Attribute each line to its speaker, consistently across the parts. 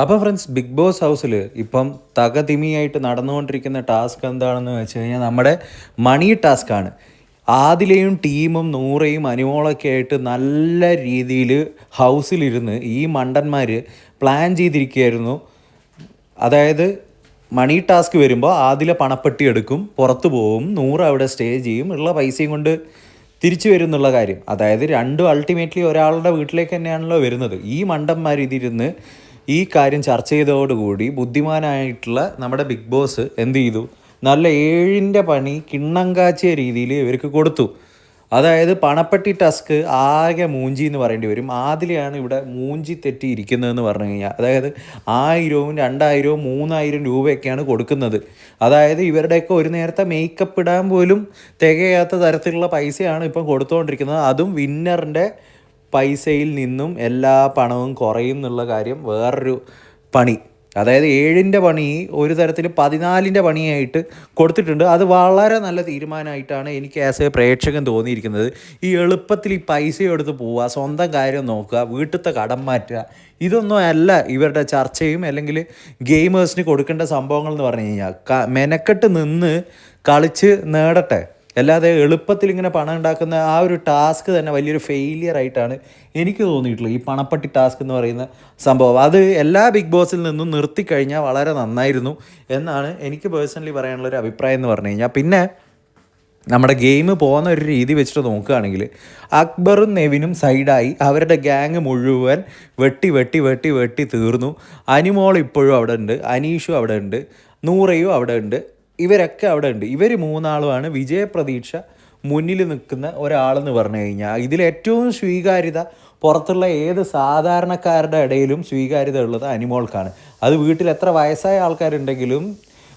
Speaker 1: അപ്പോൾ friends big boss ഹൗസിൽ ഇപ്പം തകതിമിയായിട്ട് നടന്നുകൊണ്ടിരിക്കുന്ന ടാസ്ക് എന്താണെന്ന് വെച്ച് കഴിഞ്ഞാൽ നമ്മുടെ മണി ടാസ്ക്കാണ് ആദിലെയും ടീമും നൂറയും അനുമോളൊക്കെ ആയിട്ട് നല്ല രീതിയിൽ ഹൗസിലിരുന്ന് ഈ മണ്ടന്മാർ പ്ലാൻ ചെയ്തിരിക്കുകയായിരുന്നു. അതായത് മണി ടാസ്ക് വരുമ്പോൾ ആദിലെ പണപ്പെട്ടി എടുക്കും പുറത്തു പോവും നൂറ് അവിടെ സ്റ്റേ ചെയ്യും ഉള്ള പൈസയും കൊണ്ട് തിരിച്ചു വരും എന്നുള്ള കാര്യം. അതായത് രണ്ടും അൾട്ടിമേറ്റ്ലി ഒരാളുടെ വീട്ടിലേക്ക് തന്നെയാണല്ലോ വരുന്നത്. ഈ മണ്ടന്മാർ ഇതിരുന്ന് ഈ കാര്യം ചർച്ച ചെയ്തതോടുകൂടി ബുദ്ധിമാനായിട്ടുള്ള നമ്മുടെ ബിഗ് ബോസ് എന്ത് ചെയ്തു? നല്ല ഏഴിന്റെ പണി കിണ്ണം കാച്ചിയ രീതിയിൽ ഇവർക്ക് കൊടുത്തു. അതായത് പണപ്പെട്ടി ടസ്ക് ആകെ മൂഞ്ചി എന്ന് പറയേണ്ടി വരും. ആദിലെയാണ് ഇവിടെ മൂഞ്ചി തെറ്റി ഇരിക്കുന്നതെന്ന് പറഞ്ഞു കഴിഞ്ഞാൽ. അതായത് ആയിരവും രണ്ടായിരവും മൂന്നായിരം രൂപയൊക്കെയാണ് കൊടുക്കുന്നത്. അതായത് ഇവരുടെയൊക്കെ ഒരു നേരത്തെ മേക്കപ്പ് ഇടാൻ പോലും തികയാത്ത തരത്തിലുള്ള പൈസയാണ് ഇപ്പം കൊടുത്തുകൊണ്ടിരിക്കുന്നത്. അതും വിന്നറിന്റെ പൈസയിൽ നിന്നും എല്ലാ പണവും കുറയും എന്നുള്ള കാര്യം വേറൊരു പണി. അതായത് ഏഴിന്റെ പണി ഒരു തരത്തിൽ പതിനാലിന്റെ പണിയായിട്ട് കൊടുത്തിട്ടുണ്ട്. അത് വളരെ നല്ല തീരുമാനമായിട്ടാണ് എനിക്ക് ആസ് എ പ്രേക്ഷകൻ തോന്നിയിരിക്കുന്നത്. ഈ എളുപ്പത്തിൽ ഈ പൈസ എടുത്ത് പോവുക സ്വന്തം കാര്യം നോക്കുക വീട്ടിലത്തെ കടം മാറ്റുക ഇതൊന്നും അല്ല ഇവരുടെ ചർച്ചയും അല്ലെങ്കിൽ ഗെയിമേഴ്സിന് കൊടുക്കേണ്ട സംഭവങ്ങൾ എന്ന് പറഞ്ഞു കഴിഞ്ഞാൽ മെനക്കെട്ട് നിന്ന് കളിച്ച് നേടട്ടെ. അല്ലാതെ എളുപ്പത്തിൽ ഇങ്ങനെ പണം ഉണ്ടാക്കുന്ന ആ ഒരു ടാസ്ക് തന്നെ വലിയൊരു ഫെയിലിയർ ആയിട്ടാണ് എനിക്ക് തോന്നിയിട്ടുള്ളത്. ഈ പണപ്പെട്ടി ടാസ്ക് എന്ന് പറയുന്ന സംഭവം. അത് എല്ലാ ബിഗ് ബോസിൽ നിന്നും നിർത്തിക്കഴിഞ്ഞാൽ വളരെ നന്നായിരുന്നു എന്നാണ് എനിക്ക് പേഴ്സണലി പറയാനുള്ള ഒരു അഭിപ്രായം എന്ന് പറഞ്ഞു കഴിഞ്ഞാൽ. പിന്നെ നമ്മുടെ ഗെയിം പോകുന്ന ഒരു രീതി വെച്ചിട്ട് നോക്കുകയാണെങ്കിൽ അക്ബറും നെവിനും സൈഡായി അവരുടെ ഗ്യാങ് മുഴുവൻ വെട്ടി വെട്ടി വെട്ടി വെട്ടി തീർന്നു. അനിമോൾ ഇപ്പോഴും അവിടെ ഉണ്ട്. അനീഷും അവിടെ ഉണ്ട്. നൂറയും അവിടെ ഉണ്ട്. ഇവരൊക്കെ അവിടെ ഉണ്ട്. ഇവർ മൂന്നാളുമാണ് വിജയപ്രതീക്ഷ മുന്നിൽ നിൽക്കുന്ന ഒരാളെന്ന് പറഞ്ഞു കഴിഞ്ഞാൽ. ഇതിലേറ്റവും സ്വീകാര്യത പുറത്തുള്ള ഏത് സാധാരണക്കാരുടെ ഇടയിലും സ്വീകാര്യത ഉള്ളത് അനിമോൾക്കാണ്. അത് വീട്ടിൽ എത്ര വയസ്സായ ആൾക്കാരുണ്ടെങ്കിലും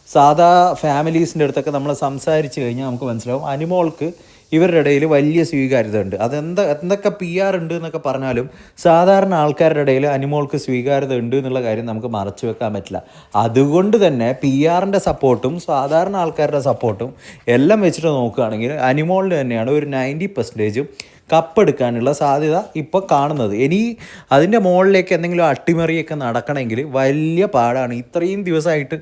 Speaker 1: സാധാ ഫാമിലീസിന്റെ അടുത്തൊക്കെ നമ്മൾ സംസാരിച്ച് കഴിഞ്ഞാൽ നമുക്ക് മനസ്സിലാവും അനിമോൾക്ക് ഇവരുടെ ഇടയിൽ വലിയ സ്വീകാര്യത ഉണ്ട് അതെന്താ എന്തൊക്കെ പി ആർ ഉണ്ട് എന്നൊക്കെ പറഞ്ഞാലും സാധാരണ ആൾക്കാരുടെ ഇടയിൽ അനിമോൾക്ക് സ്വീകാര്യത ഉണ്ട് എന്നുള്ള കാര്യം നമുക്ക് മറച്ചു വെക്കാൻ പറ്റില്ല. അതുകൊണ്ട് തന്നെ പി ആറിന്റെ സപ്പോർട്ടും സാധാരണ ആൾക്കാരുടെ സപ്പോർട്ടും എല്ലാം വെച്ചിട്ട് നോക്കുകയാണെങ്കിൽ അനിമോളിന് തന്നെയാണ് ഒരു നയന്റി പെർസെന്റേജും കപ്പെടുക്കാനുള്ള സാധ്യത ഇപ്പോൾ കാണുന്നത്. ഇനി അതിന്റെ മുകളിലേക്ക് എന്തെങ്കിലും അട്ടിമറിയൊക്കെ നടക്കണമെങ്കിൽ വലിയ പാടാണ്. ഇത്രയും ദിവസമായിട്ട്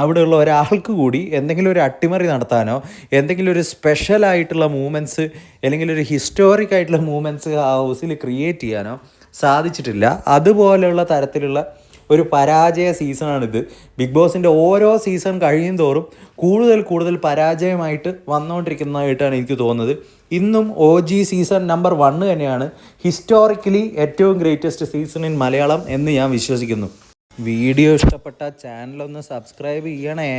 Speaker 1: അവിടെയുള്ള ഒരാൾക്ക് കൂടി എന്തെങ്കിലും ഒരു അട്ടിമറി നടത്താനോ എന്തെങ്കിലും ഒരു സ്പെഷ്യൽ ആയിട്ടുള്ള മൂമെന്റ്സ് അല്ലെങ്കിൽ ഒരു ഹിസ്റ്റോറിക് ആയിട്ടുള്ള മൂമെന്റ്സ് ആ ഹൗസിൽ ക്രിയേറ്റ് ചെയ്യാനോ സാധിച്ചിട്ടില്ല. അതുപോലെയുള്ള തരത്തിലുള്ള ഒരു പരാജയ സീസണാണിത് ബിഗ് ബോസിന്റെ ഓരോ സീസൺ കഴിയും തോറും കൂടുതൽ കൂടുതൽ പരാജയമായിട്ട് വന്നുകൊണ്ടിരിക്കുന്നതായിട്ടാണ് എനിക്ക് തോന്നുന്നത്. ഇന്നും O G season number one തന്നെയാണ്. ഹിസ്റ്റോറിക്കലി ഏറ്റവും ഗ്രേറ്റസ്റ്റ് സീസൺ ഇൻ മലയാളം എന്ന് ഞാൻ വിശ്വസിക്കുന്നു. വീഡിയോ ഇഷ്ടപ്പെട്ട ചാനലൊന്ന് സബ്സ്ക്രൈബ് ചെയ്യണേ.